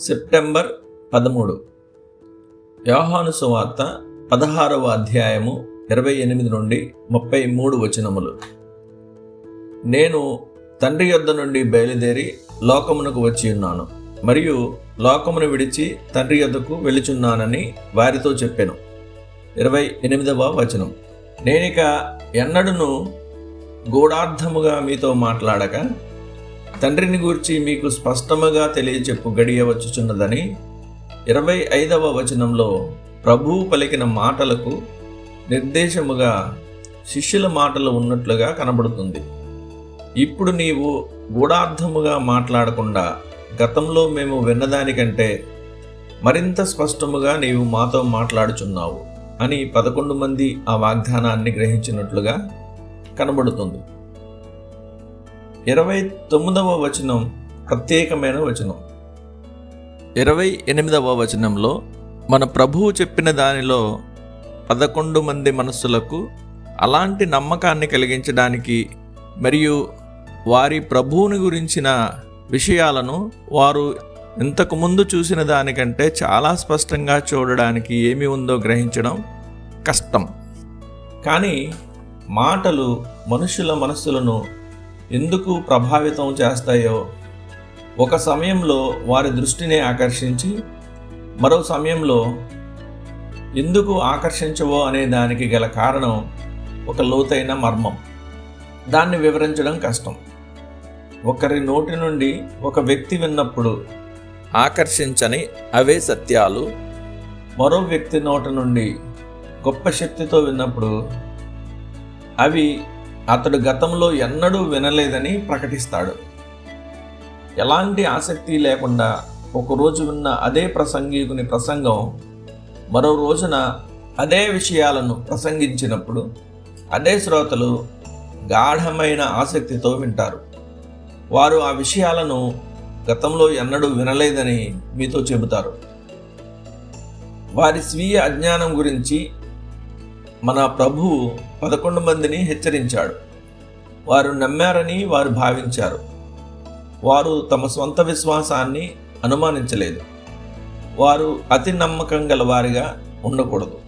September పదమూడు. యోహాను సువార్త పదహారవ అధ్యాయము ఇరవై ఎనిమిది నుండి ముప్పై మూడు వచనములు. నేను తండ్రి యొద్ద నుండి బయలుదేరి లోకమునకు వచ్చి ఉన్నాను. మరియు లోకమును విడిచి తండ్రి యొద్దకు వెళ్ళుచున్నానని వారితో చెప్పాను. ఇరవై ఎనిమిదవ వచనం. నేనిక ఎన్నడును గూఢార్థముగా మీతో మాట్లాడక తండ్రిని గూర్చి మీకు స్పష్టముగా తెలియచెప్పు గడియ వచ్చుచున్నదని ఇరవై ఐదవ వచనంలో ప్రభువు పలికిన మాటలకు నిర్దేశముగా శిష్యుల మాటలు ఉన్నట్లుగా కనబడుతుంది. ఇప్పుడు నీవు గూఢార్థముగా మాట్లాడకుండా గతంలో మేము విన్నదానికంటే మరింత స్పష్టముగా నీవు మాతో మాట్లాడుచున్నావు అని పదకొండు మంది ఆ వాగ్దానాన్ని గ్రహించినట్లుగా కనబడుతుంది. ఇరవై తొమ్మిదవ వచనం ప్రత్యేకమైన వచనం. ఇరవై ఎనిమిదవ వచనంలో మన ప్రభువు చెప్పిన దానిలో పదకొండు మంది మనస్సులకు అలాంటి నమ్మకాన్ని కలిగించడానికి మరియు వారి ప్రభువుని గురించిన విషయాలను వారు ఇంతకుముందు చూసిన దానికంటే చాలా స్పష్టంగా చూడడానికి ఏమి ఉందో గ్రహించడం కష్టం. కానీ మాటలు మనుషుల మనస్సులను ఎందుకు ప్రభావితం చేస్తాయో ఒక సమయంలో వారి దృష్టిని ఆకర్షించి మరో సమయంలో ఎందుకు ఆకర్షించవో అనే దానికి గల కారణం ఒక లోతైన మర్మం. దాన్ని వివరించడం కష్టం. ఒకరి నోటి నుండి ఒక వ్యక్తి విన్నప్పుడు ఆకర్షించని అవే సత్యాలు. మరో వ్యక్తి నోటి నుండి గొప్ప శక్తితో విన్నప్పుడు అవి అతడు గతంలో ఎన్నడూ వినలేదని ప్రకటిస్తాడు. ఎలాంటి ఆసక్తి లేకుండా ఒకరోజు విన్న అదే ప్రసంగికుని ప్రసంగం మరో రోజున అదే విషయాలను ప్రసంగించినప్పుడు అదే శ్రోతలు గాఢమైన ఆసక్తితో వింటారు. వారు ఆ విషయాలను గతంలో ఎన్నడూ వినలేదని మీతో చెబుతారు. వారి స్వీయ అజ్ఞానం గురించి మన ప్రభువు పదకొండు మందిని హెచ్చరించాడు. వారు నమ్మారని వారు భావించారు. వారు తమ సొంత విశ్వాసాన్ని అనుమానించలేదు. వారు అతి నమ్మకం గల వారిగా ఉండకూడదు.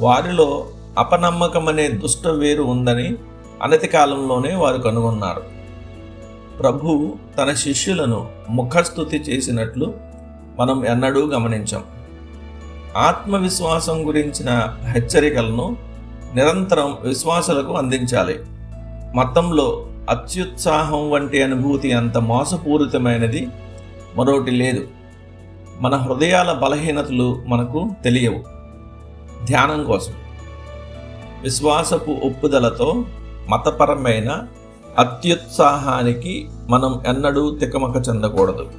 వారిలో అపనమ్మకం అనే దుష్ట వేరు ఉందని అనతి కాలంలోనే వారు కనుగొన్నారు. ప్రభు తన శిష్యులను ముఖస్థుతి చేసినట్లు మనం ఎన్నడూ గమనించాం. ఆత్మవిశ్వాసం గురించిన హెచ్చరికలను నిరంతరం విశ్వాసులకు అందించాలి. మతంలో అత్యుత్సాహం వంటి అనుభూతి అంత మోసపూరితమైనది మరొకటి లేదు. మన హృదయాల బలహీనతలు మనకు తెలియవు. ధ్యానం కోసం. విశ్వాసపు ఒప్పుదలతో మతపరమైన అత్యుత్సాహానికి మనం ఎన్నడూ తికమక చెందకూడదు.